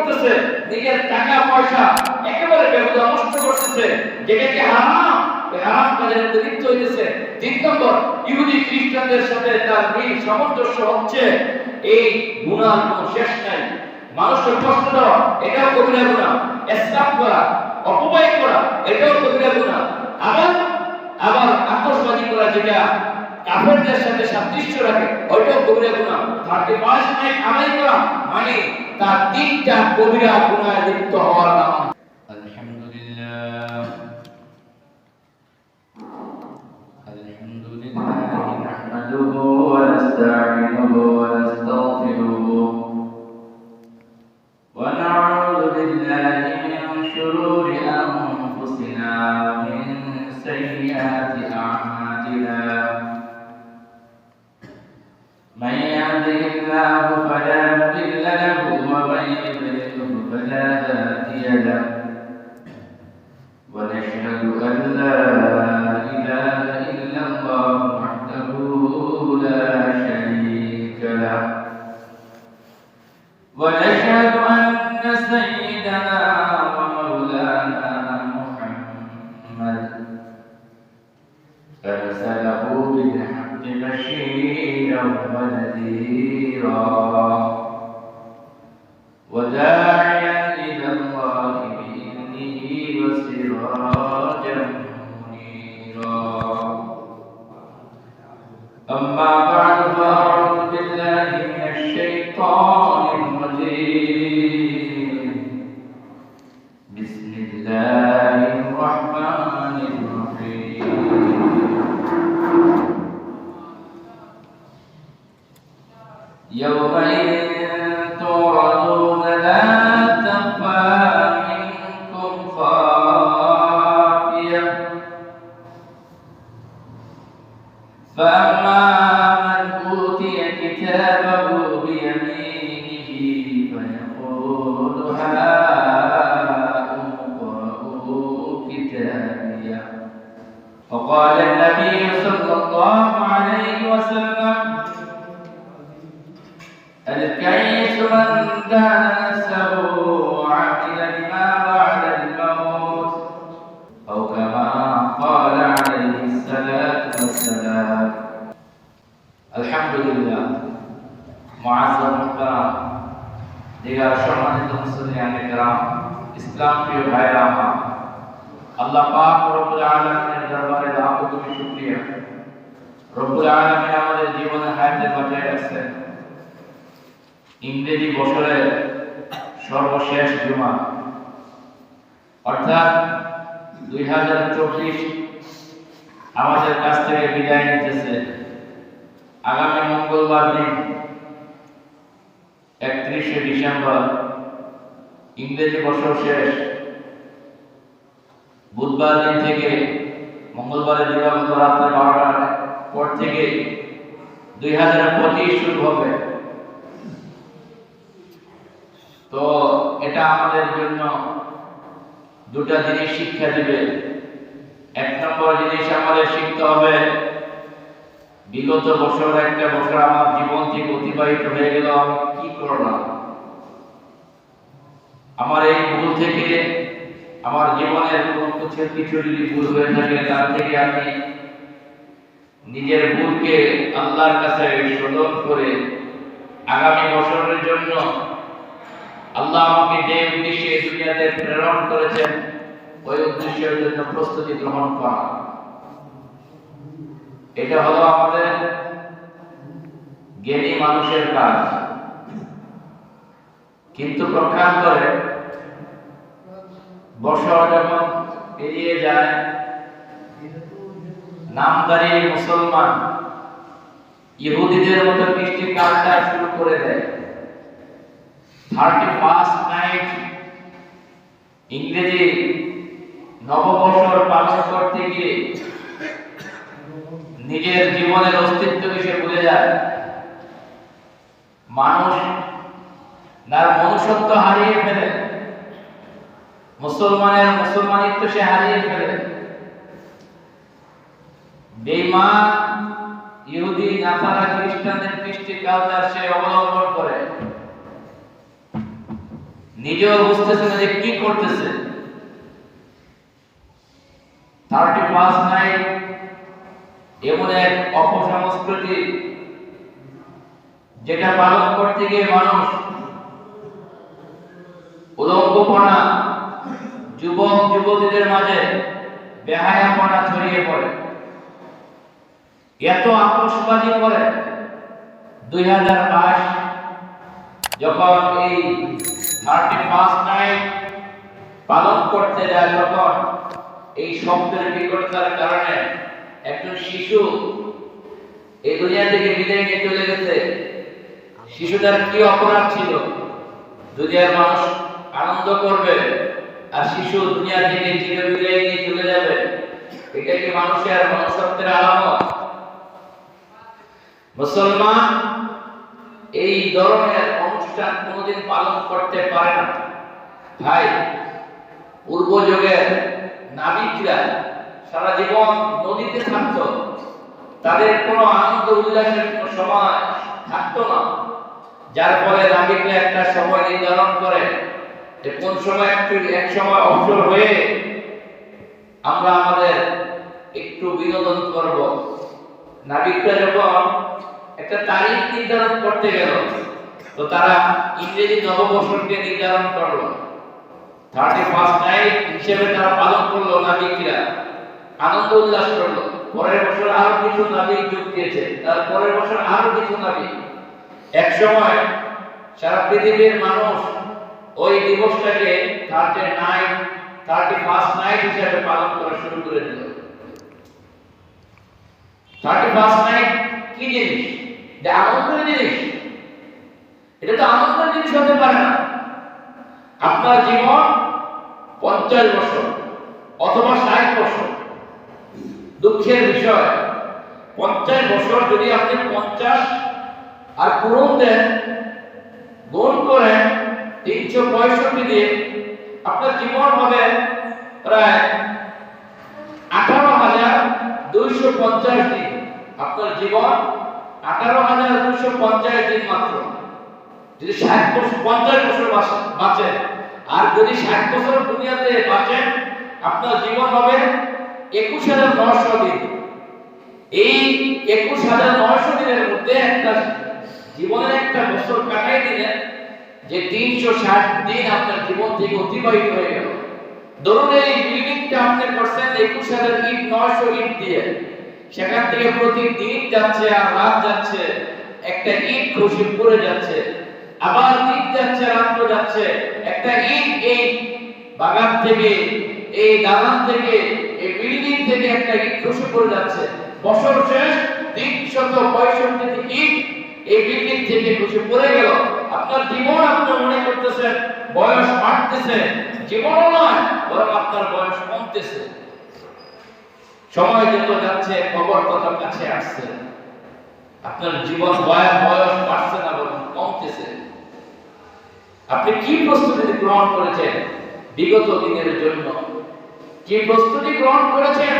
করতেছে, নিজের টাকা পয়সা একেবারে বেহুদা নষ্ট করতেছে। যেটাকে হারাম হারাম মধ্যে লিপ্ত তিন নম্বর, ইহুদি খ্রিস্টানদের সাথে তার মিল, সামঞ্জস্য হচ্ছে, এই গুণার শেষ নাই। মানুষের কষ্ট দেওয়া এটাও কবিরা গুণা করা, অপব্যয় করা, এটাও কবিরা গুণা আবার আবার আতশবাজি করা যেটা কাফেরদের সাথে সাদৃশ্য রাখে ওইটা কবিরা গুণা থার্টি পাঁচ নাই আড়াই করা। মানে তার তিনটা কবিরা গুণায় লিপ্ত হওয়ার নাম। له ونشهد أن لا إله إلا الله وحده لا شريك له. ونشهد أن سيدنا ومولانا محمد أرسله بالحق بشيرا ونذيرا. وداعيا وقال النبي صلى الله عليه وسلم الكيس من دان نفسه وعمل لما بعد الموت أو كما قال عليه الصلاة والسلام الحمد لله معزز محترم দিগার সম্মানিত মুসলিয়ান کرام ইসলাম প্রিয় ভাইরা আমার আল্লাহ পাক রব্বুল আলামিনের দরবারে লাখো কোটি শুকরিয়া। রব্বুল আলামিন আমাদের জীবনে হায়াতে বাঁচিয়ে রাখছেন। ইংরেজি বছরের সর্বশেষ জুমা। অর্থাৎ দুই হাজার চব্বিশ আমাদের কাছ থেকে বিদায় নিতেছে। আগামী মঙ্গলবার দিন একত্রিশে ডিসেম্বর ইংরেজি বছর শেষ। বুধবার দিন থেকে মঙ্গলবারের দিবাগত রাত্রে বারোটার পর থেকে দুই হাজার পঁচিশ শুরু হবে। তো এটা আমাদের জন্য দুটা জিনিস শিক্ষা দিবে। এক নম্বর জিনিস আমাদের শিখতে হবে, বিগত বছর একটা বছর আমার জীবন থেকে অতিবাহিত হয়ে গেল, আমি কি করলাম? আমার এই ভুল থেকে আমার জীবনের কোনো কিছু কিছু যদি ভুল হয়ে থাকে, তার থেকে আমি নিজের ভুলকে আল্লাহর কাছে শোধন করে আগামী বছরের জন্য আল্লাহ আমাকে যে উদ্দেশ্যে দুনিয়াতে প্রেরণ করেছেন, ওই উদ্দেশ্যের জন্য প্রস্তুতি গ্রহণ করা। এটা হলো আমাদের জ্ঞানী মানুষের কাজ। কিন্তু প্রক্ষান্তরে বছর যখন পেরিয়ে যায়, নামদারি মুসলমান ইহুদিদের মতো কৃষ্টি কাজটা শুরু করে দেয়। থার্টি ফার্স্ট নাইট ইংরেজি নববর্ষর পালন করতে গিয়ে নিজের জীবনের অস্তিত্বকে সে ভুলে যায়। মানুষ তার মনুষ্যত্ব হারিয়ে ফেলে। মুসলমানের মুসলমানিত্ব সে হারিয়ে ফেলে। বেঈমান ইহুদি নাসারা খ্রিস্টানদের কৃষ্টি কালচার সে অবলম্বন করে। নিজেও বুঝতেছে না যে কি করতেছে। থার্টি ফার্স্ট নাইট এমন এক অপসংস্কৃতি যেটা পালন করতে গিয়ে মানুষ উলঙ্গপনা যুবক, যুবতীদের মাঝে বেহায়াপনা ছড়িয়ে পড়ে। এত আতসবাজি করে দুই হাজার বাইশ, যখন এই থার্টি ফার্স্ট নাইট পালন করতে যায়, তখন এই শব্দের বিকটতার কারণে একজন শিশু এই দুনিয়া থেকে বিদায় নিয়ে চলে গেছে। শিশুটার কি অপরাধ ছিল? দুনিয়ার মানুষ আনন্দ করবে। আর শিশু দুনিয়া থেকে চির বিদায় নিয়ে চলে যাবে। এটা কি মানুষের মনুষ্যত্বের আলামত? মুসলমান এই ধরনের অনুষ্ঠান কোনোদিন পালন করতে পারে না। ভাই পূর্ব যুগের নাবিকরা সারা জীবন নদীতে থাকতো। তাদের কোনো আনন্দ উল্লাসের কোনো সময় থাকতো না। যার ফলে নাবিকরা একটা সময় নির্ধারণ করে যে কোন সময় একটু, এক সময় অবসর হয়ে আমরা আমাদের একটু বিনোদন করব। নাবিকরা যখন একটা তারিখ নির্ধারণ করতে গেল, তো তারা ইংরেজি নববর্ষকে নির্ধারণ করল। থার্টি ফার্স্ট নাইট হিসেবে তারা পালন করল নাবিকরা। আনন্দ উল্লাস করল। পরের বছর আরও কিছু নাবিক যোগ দিয়েছে। তার পরের বছর আরও কিছু নাবিক। এক সময় সারা পৃথিবীর মানুষ ওই দিবসটাকে thirty night thirty first night হিসাবে পালন করা শুরু করে দিল। থার্টি ফার্স্ট নাইট কি জিনিস? এটা আনন্দের জিনিস? এটা তো আনন্দের জিনিস হতে পারে না। আপনার জীবন পঞ্চাশ বছর অথবা ষাট বছর। দুঃখের বিষয়, পঞ্চাশ বছর যদি আপনি পঞ্চাশ আর পূরণ দেন, গুণ করেন তিনশো পঁয়ষট্টি দিয়ে আপনার জীবন হবে প্রায় আঠারো হাজার দুইশো পঞ্চাশ দিন। আপনার জীবন আঠারো হাজার দুইশো পঞ্চাশ দিন মাত্র। যদি ষাট বছর, পঞ্চাশ বছর বাঁচে- বাঁচেন আর যদি ষাট বছর দুনিয়াতে বাঁচেন আপনার জীবন হবে একুশ হাজার নশো দিন। এই একুশ হাজার নশো দিনের মধ্যে একটা জীবনের একটা বছর কাটাই দিলেন যে তিনশো ষাট দিন আপনার জীবন থেকে অতিবাহিত হয়ে গেল। ধরুন এই বিল্ডিংটা আপনি করছেন একুশ হাজার ইট নয়শো ইট দিয়ে, সেখান থেকে প্রতিদিন যাচ্ছে আর রাত যাচ্ছে, একটা ইট খসে পড়ে যাচ্ছে, আবার দিন যাচ্ছে, রাত্র যাচ্ছে, একটা ইট এই বাগান থেকে, এই দালান থেকে, এই বিল্ডিং থেকে একটা ইট খসে পড়ে যাচ্ছে। বছর শেষ তিনশত পঁয়ষট্টি ইট এই বিল্ডিং থেকে খসে পড়ে গেল। আপনার জীবন আপনি মনে করতেছেন, বয়স বাড়তেছে। জীবনও নয়, বরং আপনার বয়স কমতেছে। সময় যত যাচ্ছে, খবর তত কাছে আসছে। আপনার জীবন বয়স বয়স বাড়ছে না, বরং কমতেছে। আপনি কি প্রস্তুতি গ্রহণ করেছেন বিগত দিনের জন্য? কি প্রস্তুতি গ্রহণ করেছেন?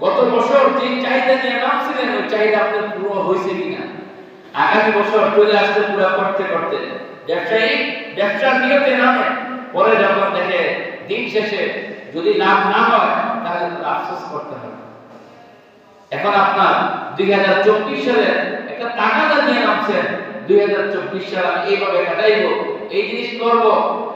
গত বছর যে চাহিদা নিয়ে নামছিলেন ওই চাহিদা আপনার পুরো হয়েছে কিনা? আগামী বছর চলে আসতে পুরো করতে করতে। ব্যবসায়ী, ব্যবসার নিয়তে নামে। পরে যখন দেখে দিন শেষে যদি লাভ না হয়, তাহলে আফসোস করতে হবে। এখন আপনার দুই হাজার চব্বিশ সালে একটা তাগাদা নিয়ে নামছেন। দুই হাজার চব্বিশ সাল আমি এইভাবে কাটাইবো, এই জিনিস করব।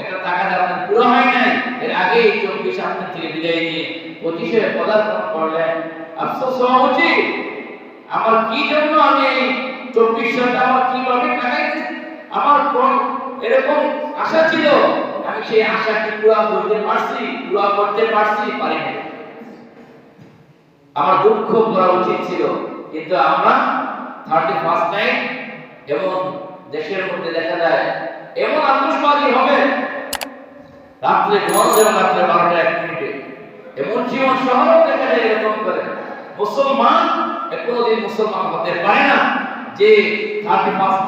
একটা তাগাদা আপনার পুরো হয় নাই। এর আগে এই চব্বিশ আপনার থেকে বিদায় নিয়ে পঁচিশে পদার্পণ করলেন। আফসোস হওয়া উচিত। আমার কি জন্য আমি চব্বিশ সালটা আমার কীভাবে আমার এরকম আশা ছিল? আমি সেই আশা কি পুরা করতে পারছি, পুরা করতে পারছি, পারি না আমার দুঃখ করা উচিত ছিল। কিন্তু আমরা থার্টি ফার্স্ট নাইট এবং দেশের মধ্যে দেখা যায়, এমন আত্মসবাদী হবে। রাত্রে যাবে রাত্রে বারোটা এক মিনিটে। এমন জীবন শহরেও দেখা যায় এরকম করে। মুসলমান কোনোদিন মুসলমান হতে পারে না। যে থার্টি ফার্স্ট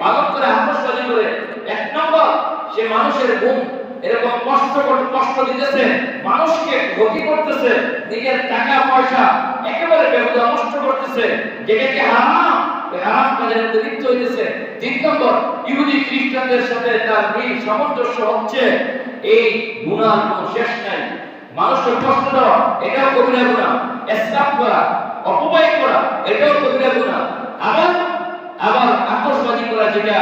পালন করে আত্মসবাদী করে, এক নম্বর, সে মানুষের ঘুম এরকম কষ্ট করে কষ্ট দিতেছে, মানুষকে ক্ষতি করতেছে, নিজের টাকা, পয়সা একেবারে বেহুদা নষ্ট করতেছে, যেটাকে হারাম হারাম কাজের লিপ্ত হইতেছে। তিন নম্বর, ইহুদি খ্রিস্টানদের সাথে তার মিল, সামঞ্জস্য হচ্ছে, এই গুনার কোনো শেষ নাই। মানুষকে কষ্ট দেওয়া, এটাও কবিরা গুণা ইসলাম করা, অপব্যয় করা, এটাও কবিরা গুণা আবার আবার আতশবাজি করা যেটা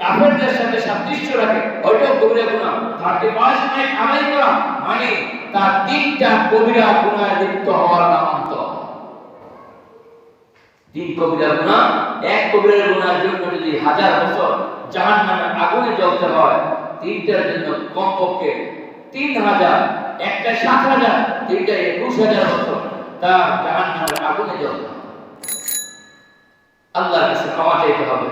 কাফেরদের সাথে সাদৃশ্য রাখে, ওইটাও কবিরা গুণা থার্টি পাঁচ নাইট আদায় করা মানে তার তিনটা কবিরা গুণায় লিপ্ত হওয়ার নামান্তর তিন কবিরা গুণা এক কবিরা গুণার জন্য যদি হাজার বছর জাহান নামের আগুনে জ্বলতে হয়, তিনটার জন্য কমপক্ষে তিন হাজার, একটা সাত হাজার তিনটা একুশ হাজার বছর তা জাহান নামের আগুনে জ্বলতে হবে আল্লাহর কাছে ক্ষমা চাইতে হবে।